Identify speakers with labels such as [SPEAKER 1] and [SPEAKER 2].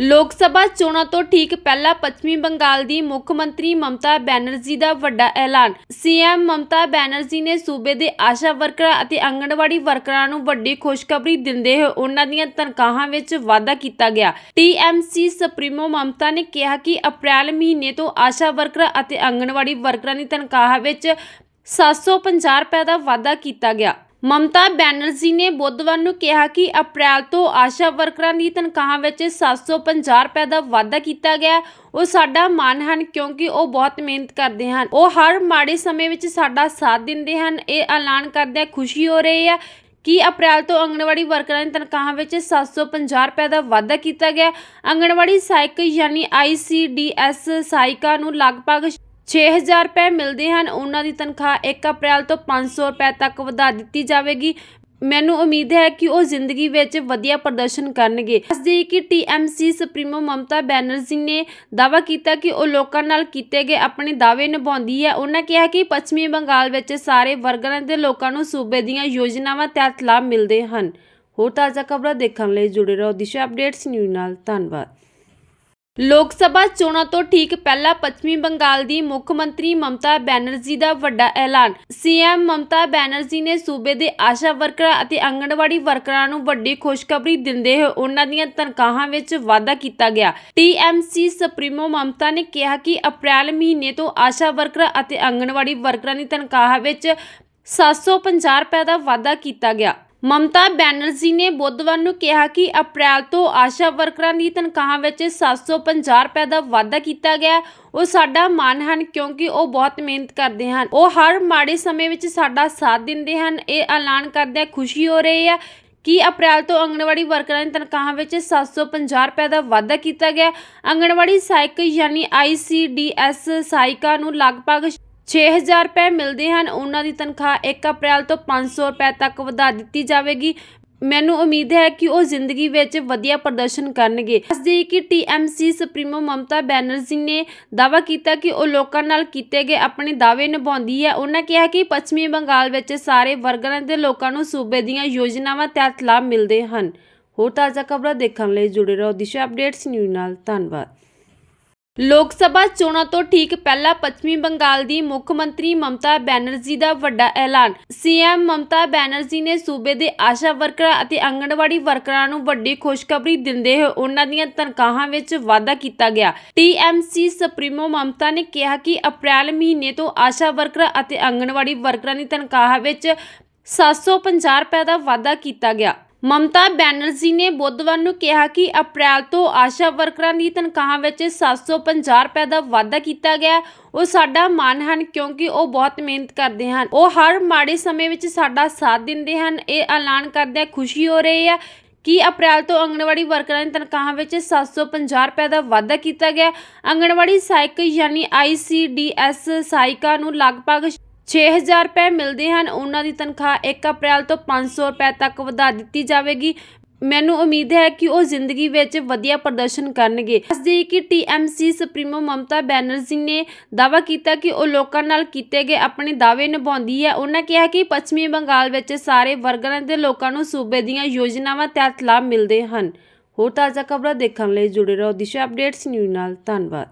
[SPEAKER 1] ਲੋਕ ਸਭਾ ਚੋਣਾਂ ਤੋਂ ਠੀਕ ਪਹਿਲਾਂ ਪੱਛਮੀ ਬੰਗਾਲ ਦੀ ਮੁੱਖ ਮੰਤਰੀ ਮਮਤਾ ਬੈਨਰਜੀ ਦਾ ਵੱਡਾ ਐਲਾਨ। ਸੀਐਮ ਮਮਤਾ ਬੈਨਰਜੀ ਨੇ ਸੂਬੇ ਦੇ ਆਸ਼ਾ ਵਰਕਰਾਂ ਅਤੇ ਆਂਗਣਵਾੜੀ ਵਰਕਰਾਂ ਨੂੰ ਵੱਡੀ ਖੁਸ਼ਖਬਰੀ ਦਿੰਦੇ ਹੋਏ ਉਹਨਾਂ ਦੀਆਂ ਤਨਖਾਹਾਂ ਵਿੱਚ ਵਾਧਾ ਕੀਤਾ ਗਿਆ। ਟੀਐਮਸੀ ਸੁਪਰੀਮੋ ਮਮਤਾ ਨੇ ਕਿਹਾ ਕਿ ਅਪ੍ਰੈਲ ਮਹੀਨੇ ਤੋਂ ਆਸ਼ਾ ਵਰਕਰਾਂ ਅਤੇ ਆਂਗਣਵਾੜੀ ਵਰਕਰਾਂ ਦੀ ਤਨਖਾਹ ਵਿੱਚ 750 ਰੁਪਏ ਦਾ ਵਾਧਾ ਕੀਤਾ ਗਿਆ। ਮਮਤਾ ਬੈਨਰਜੀ ਨੇ ਬੁੱਧਵਾਰ ਨੂੰ ਕਿਹਾ ਕਿ ਅਪ੍ਰੈਲ ਤੋਂ ਆਸ਼ਾ ਵਰਕਰਾਂ ਦੀ ਤਨਖਾਹਾਂ ਵਿੱਚ 750 ਰੁਪਏ ਦਾ ਵਾਧਾ ਕੀਤਾ ਗਿਆ। ਉਹ ਸਾਡਾ ਮਾਣ ਹਨ ਕਿਉਂਕਿ ਉਹ ਬਹੁਤ ਮਿਹਨਤ ਕਰਦੇ ਹਨ। ਉਹ ਹਰ ਮਾੜੇ ਸਮੇਂ ਵਿੱਚ ਸਾਡਾ ਸਾਥ ਦਿੰਦੇ ਹਨ। ਇਹ ਐਲਾਨ ਕਰਦਿਆਂ ਖੁਸ਼ੀ ਹੋ ਰਹੀ ਹੈ ਕਿ ਅਪ੍ਰੈਲ ਤੋਂ ਅੰਗਣਵਾੜੀ ਵਰਕਰਾਂ ਦੀ ਤਨਖਾਹਾਂ ਵਿੱਚ 750 ਰੁਪਏ ਦਾ ਵਾਧਾ ਕੀਤਾ ਗਿਆ। ਅੰਗਣਵਾੜੀ ਸਹਾਇਕ ਯਾਨੀ ICDS ਸਹਾਇਕਾ ਨੂੰ ਲਗਭਗ 6000 ਰੁਪਏ ਮਿਲਦੇ ਹਨ। ਉਹਨਾਂ ਦੀ ਤਨਖਾਹ 1 ਅਪ੍ਰੈਲ ਤੋਂ 500 ਰੁਪਏ ਤੱਕ ਵਧਾ ਦਿੱਤੀ ਜਾਵੇਗੀ। ਮੈਨੂੰ ਉਮੀਦ ਹੈ ਕਿ ਉਹ ਜ਼ਿੰਦਗੀ ਵਿੱਚ ਵਧੀਆ ਪ੍ਰਦਰਸ਼ਨ ਕਰਨਗੇ। ਦੱਸਦੇ ਕਿ ਟੀਐਮਸੀ ਸੁਪਰੀਮੋ ਮਮਤਾ ਬੈਨਰਜੀ ਨੇ ਦਾਅਵਾ ਕੀਤਾ ਕਿ ਉਹ ਲੋਕਾਂ ਨਾਲ ਕੀਤੇ ਗਏ ਆਪਣੇ ਦਾਅਵੇ ਨਿਭਾਉਂਦੀ ਹੈ। ਉਹਨਾਂ ਕਿਹਾ ਕਿ ਪੱਛਮੀ ਬੰਗਾਲ ਵਿੱਚ ਸਾਰੇ ਵਰਗਾਂ ਦੇ ਲੋਕਾਂ ਨੂੰ ਸੂਬੇ ਦੀਆਂ ਯੋਜਨਾਵਾਂ ਤਹਿਤ ਲਾਭ ਮਿਲਦੇ ਹਨ। ਹੋਰ ਤਾਜ਼ਾ ਖਬਰਾਂ ਦੇਖਣ ਲਈ ਜੁੜੇ ਰਹੋ। ਦਿਸ਼ਾ ਅਪਡੇਟਸ ਨਿਊਜ਼ ਨਾਲ। ਧੰਨਵਾਦ। ਲੋਕ ਸਭਾ ਚੋਣਾਂ ਤੋਂ ਠੀਕ ਪਹਿਲਾਂ ਪੱਛਮੀ ਬੰਗਾਲ ਦੀ ਮੁੱਖ ਮੰਤਰੀ ਮਮਤਾ ਬੈਨਰਜੀ ਦਾ ਵੱਡਾ ਐਲਾਨ। ਸੀਐਮ ਮਮਤਾ ਬੈਨਰਜੀ ਨੇ ਸੂਬੇ ਦੇ ਆਸ਼ਾ ਵਰਕਰਾਂ ਅਤੇ ਆਂਗਣਵਾੜੀ ਵਰਕਰਾਂ ਨੂੰ ਵੱਡੀ ਖੁਸ਼ਖਬਰੀ ਦਿੰਦੇ ਹੋਏ ਉਹਨਾਂ ਦੀਆਂ ਤਨਖਾਹਾਂ ਵਿੱਚ ਵਾਧਾ ਕੀਤਾ ਗਿਆ। ਟੀਐਮਸੀ ਸੁਪਰੀਮੋ ਮਮਤਾ ਨੇ ਕਿਹਾ ਕਿ ਅਪ੍ਰੈਲ ਮਹੀਨੇ ਤੋਂ ਆਸ਼ਾ ਵਰਕਰਾਂ ਅਤੇ ਆਂਗਣਵਾੜੀ ਵਰਕਰਾਂ ਦੀ ਤਨਖਾਹ ਵਿੱਚ 750 ਰੁਪਏ ਦਾ ਵਾਧਾ ਕੀਤਾ ਗਿਆ। ਮਮਤਾ ਬੈਨਰਜੀ ਨੇ ਬੁੱਧਵਾਰ ਨੂੰ ਕਿਹਾ ਕਿ ਅਪ੍ਰੈਲ ਤੋਂ ਆਸ਼ਾ ਵਰਕਰਾਂ ਦੀ ਤਨਖਾਹਾਂ ਵਿੱਚ 750 ਰੁਪਏ ਦਾ ਵਾਧਾ ਕੀਤਾ ਗਿਆ। ਉਹ ਸਾਡਾ ਮਾਣ ਹਨ ਕਿਉਂਕਿ ਉਹ ਬਹੁਤ ਮਿਹਨਤ ਕਰਦੇ ਹਨ। ਉਹ ਹਰ ਮਾੜੇ ਸਮੇਂ ਵਿੱਚ ਸਾਡਾ ਸਾਥ ਦਿੰਦੇ ਹਨ। ਇਹ ਐਲਾਨ ਕਰਦਿਆਂ ਖੁਸ਼ੀ ਹੋ ਰਹੀ ਹੈ ਕਿ ਅਪ੍ਰੈਲ ਤੋਂ ਅੰਗਣਵਾੜੀ ਵਰਕਰਾਂ ਦੀ ਤਨਖਾਹਾਂ ਵਿੱਚ 750 ਰੁਪਏ ਦਾ ਵਾਧਾ ਕੀਤਾ ਗਿਆ। ਅੰਗਣਵਾੜੀ ਸਹਾਇਕ ਯਾਨੀ ICDS ਸਹਾਇਕਾ ਨੂੰ ਲਗਭਗ 6000 ਰੁਪਏ ਮਿਲਦੇ ਹਨ। ਉਹਨਾਂ ਦੀ ਤਨਖਾਹ 1 ਅਪ੍ਰੈਲ ਤੋਂ 500 ਰੁਪਏ ਤੱਕ ਵਧਾ ਦਿੱਤੀ ਜਾਵੇਗੀ। ਮੈਨੂੰ ਉਮੀਦ ਹੈ ਕਿ ਉਹ ਜ਼ਿੰਦਗੀ ਵਿੱਚ ਵਧੀਆ ਪ੍ਰਦਰਸ਼ਨ ਕਰਨਗੇ। ਦੱਸਦੇ ਕਿ ਟੀਐਮਸੀ ਸੁਪਰੀਮੋ ਮਮਤਾ ਬੈਨਰਜੀ ਨੇ ਦਾਅਵਾ ਕੀਤਾ ਕਿ ਉਹ ਲੋਕਾਂ ਨਾਲ ਕੀਤੇ ਗਏ ਆਪਣੇ ਦਾਅਵੇ ਨਿਭਾਉਂਦੀ ਹੈ। ਉਹਨਾਂ ਕਿਹਾ ਕਿ ਪੱਛਮੀ ਬੰਗਾਲ ਵਿੱਚ ਸਾਰੇ ਵਰਗਾਂ ਦੇ ਲੋਕਾਂ ਨੂੰ ਸੂਬੇ ਦੀਆਂ ਯੋਜਨਾਵਾਂ ਤਹਿਤ ਲਾਭ ਮਿਲਦੇ ਹਨ। ਹੋਰ ਤਾਜ਼ਾ ਖਬਰਾਂ ਦੇਖਣ ਲਈ ਜੁੜੇ ਰਹੋ। ਦਿਸ਼ਾ ਅਪਡੇਟਸ ਨਿਊਜ਼ ਨਾਲ। ਧੰਨਵਾਦ। ਲੋਕ ਸਭਾ ਚੋਣਾਂ ਤੋਂ ਠੀਕ ਪਹਿਲਾਂ ਪੱਛਮੀ ਬੰਗਾਲ ਦੀ ਮੁੱਖ ਮੰਤਰੀ ਮਮਤਾ ਬੈਨਰਜੀ ਦਾ ਵੱਡਾ ਐਲਾਨ। ਸੀਐਮ ਮਮਤਾ ਬੈਨਰਜੀ ਨੇ ਸੂਬੇ ਦੇ ਆਸ਼ਾ ਵਰਕਰਾਂ ਅਤੇ ਆਂਗਣਵਾੜੀ ਵਰਕਰਾਂ ਨੂੰ ਵੱਡੀ ਖੁਸ਼ਖਬਰੀ ਦਿੰਦੇ ਹੋਏ ਉਹਨਾਂ ਦੀਆਂ ਤਨਖਾਹਾਂ ਵਿੱਚ ਵਾਧਾ ਕੀਤਾ ਗਿਆ। ਟੀਐਮਸੀ ਸੁਪਰੀਮੋ ਮਮਤਾ ਨੇ ਕਿਹਾ ਕਿ ਅਪ੍ਰੈਲ ਮਹੀਨੇ ਤੋਂ ਆਸ਼ਾ ਵਰਕਰਾਂ ਅਤੇ ਆਂਗਣਵਾੜੀ ਵਰਕਰਾਂ ਦੀ ਤਨਖਾਹ ਵਿੱਚ 750 ਰੁਪਏ ਦਾ ਵਾਧਾ ਕੀਤਾ ਗਿਆ। ਮਮਤਾ ਬੈਨਰਜੀ ਨੇ ਬੁੱਧਵਾਰ ਨੂੰ ਕਿਹਾ ਕਿ ਅਪ੍ਰੈਲ ਤੋਂ ਆਸ਼ਾ ਵਰਕਰਾਂ ਦੀ ਤਨਖਾਹਾਂ ਵਿੱਚ 750 ਰੁਪਏ ਦਾ ਵਾਧਾ ਕੀਤਾ ਗਿਆ। ਉਹ ਸਾਡਾ ਮਾਣ ਹਨ ਕਿਉਂਕਿ ਉਹ ਬਹੁਤ ਮਿਹਨਤ ਕਰਦੇ ਹਨ। ਉਹ ਹਰ ਮਾੜੇ ਸਮੇਂ ਵਿੱਚ ਸਾਡਾ ਸਾਥ ਦਿੰਦੇ ਹਨ। ਇਹ ਐਲਾਨ ਕਰਦਿਆਂ ਖੁਸ਼ੀ ਹੋ ਰਹੀ ਹੈ ਕਿ ਅਪ੍ਰੈਲ ਤੋਂ ਅੰਗਣਵਾੜੀ ਵਰਕਰਾਂ ਦੀ ਤਨਖਾਹਾਂ ਵਿੱਚ 750 ਰੁਪਏ ਦਾ ਵਾਧਾ ਕੀਤਾ ਗਿਆ। ਅੰਗਣਵਾੜੀ ਸਹਾਇਕ ਯਾਨੀ ICDS ਸਹਾਇਕਾ ਨੂੰ ਲਗਭਗ 6000 ਰੁਪਏ ਮਿਲਦੇ ਹਨ। ਉਹਨਾਂ ਦੀ ਤਨਖਾਹ 1 ਅਪ੍ਰੈਲ ਤੋਂ 500 ਰੁਪਏ ਤੱਕ ਵਧਾ ਦਿੱਤੀ ਜਾਵੇਗੀ। ਮੈਨੂੰ ਉਮੀਦ ਹੈ ਕਿ ਉਹ ਜ਼ਿੰਦਗੀ ਵਿੱਚ ਵਧੀਆ ਪ੍ਰਦਰਸ਼ਨ ਕਰਨਗੇ। ਦੱਸਦੇ ਕਿ ਟੀਐਮਸੀ ਸੁਪਰੀਮੋ ਮਮਤਾ ਬੈਨਰਜੀ ਨੇ ਦਾਅਵਾ ਕੀਤਾ ਕਿ ਉਹ ਲੋਕਾਂ ਨਾਲ ਕੀਤੇ ਗਏ ਆਪਣੇ ਦਾਅਵੇ ਨਿਭਾਉਂਦੀ ਹੈ। ਉਹਨਾਂ ਕਿਹਾ ਕਿ ਪੱਛਮੀ ਬੰਗਾਲ ਵਿੱਚ ਸਾਰੇ ਵਰਗਾਂ ਦੇ ਲੋਕਾਂ ਨੂੰ ਸੂਬੇ ਦੀਆਂ ਯੋਜਨਾਵਾਂ ਤਹਿਤ ਲਾਭ ਮਿਲਦੇ ਹਨ। ਹੋਰ ਤਾਜ਼ਾ ਖਬਰਾਂ ਦੇਖਣ ਲਈ ਜੁੜੇ ਰਹੋ। ਦਿਸ਼ਾ ਅਪਡੇਟਸ ਨਿਊਜ਼ ਨਾਲ। ਧੰਨਵਾਦ।